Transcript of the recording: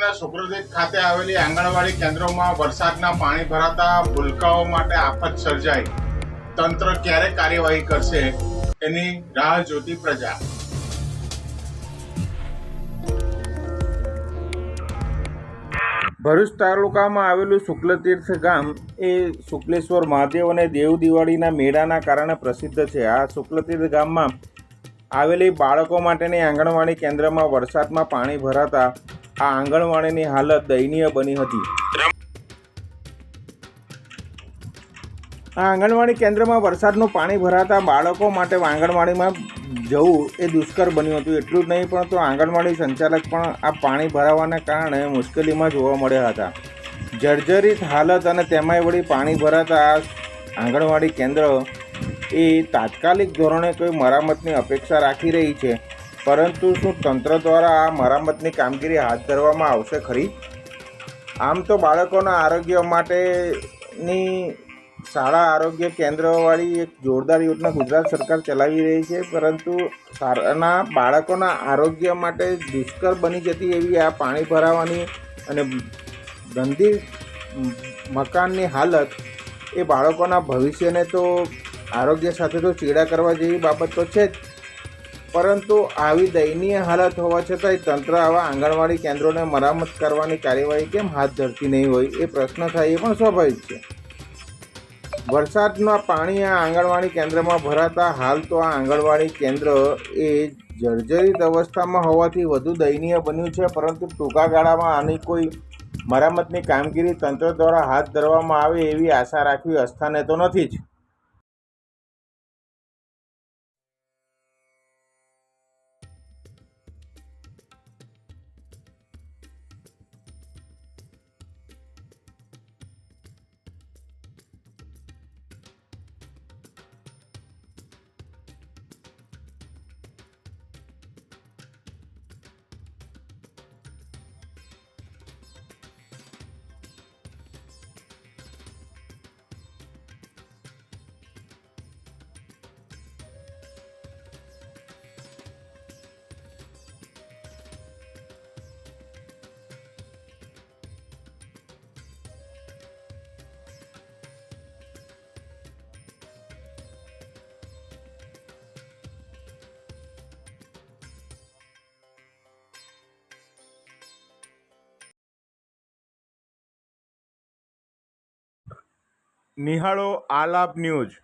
તાલુકાના સુપ્રદીપ ખાતે આવેલી આંગણવાડી કેન્દ્રોમાં વરસાદના પાણી ભરાતા ભૂલકાઓ માટે આફત સર્જાઈ. તંત્ર ક્યારે કાર્યવાહી કરશે એની રાહ જોતી પ્રજા. ભરૂચ તાલુકામાં આવેલું શુક્લતીર્થ ગામ એ શુક્લેશ્વર મહાદેવ અને દેવ દિવાળીના મેળાના કારણે પ્રસિદ્ધ છે. આ શુક્લતીર્થ ગામમાં આવેલી બાળકો માટેની આંગણવાડી કેન્દ્રમાં વરસાદમાં પાણી ભરાતા આ આંગણવાડીની હાલત દયનીય બની હતી. આ આંગણવાડી કેન્દ્રમાં વરસાદનું પાણી ભરાતા બાળકો માટે આંગણવાડીમાં જવું એ દુષ્કર બન્યું હતું. એટલું જ નહીં પણ તો આંગણવાડી સંચાલક પણ આ પાણી ભરાવાના કારણે મુશ્કેલીમાં જોવા મળ્યા હતા. જર્જરિત હાલત અને તેમાંય વળી પાણી ભરાતા આ આંગણવાડી કેન્દ્ર એ તાત્કાલિક ધોરણે કોઈ મરામતની અપેક્ષા રાખી રહી છે. પરંતુ શું તંત્ર દ્વારા આ મરામતની કામગીરી હાથ ધરવામાં આવશે ખરી? આમ તો બાળકોના આરોગ્ય માટેની શાળા આરોગ્ય કેન્દ્રવાળી એક જોરદાર યોજના ગુજરાત સરકાર ચલાવી રહી છે, પરંતુ શાળાના બાળકોના આરોગ્ય માટે દુષ્કર બની જતી એવી આ પાણી ભરાવાની અને ગંદી મકાનની હાલત એ બાળકોના ભવિષ્યને તો આરોગ્ય સાથે તો ચીડા કરવા જેવી બાબત તો છે જ. પરંતુ આવી દયનીય હાલત હોવા છતાંય તંત્ર આવા આંગણવાડી કેન્દ્રોને મરામત કરવાની કાર્યવાહી કેમ હાથ ધરતી નહીં હોય એ પ્રશ્ન થાય એ પણ સ્વાભાવિક છે. વરસાદના પાણી આ આંગણવાડી કેન્દ્રમાં ભરાતા હાલ તો આ આંગણવાડી કેન્દ્ર એ જર્જરિત અવસ્થામાં હોવાથી વધુ દયનીય બન્યું છે, પરંતુ ટૂંકા ગાળામાં આની કોઈ મરામતની કામગીરી તંત્ર દ્વારા હાથ ધરવામાં આવે એવી આશા રાખવી અસ્થાને તો નથી જ. નિહાળો આલાપ ન્યૂઝ.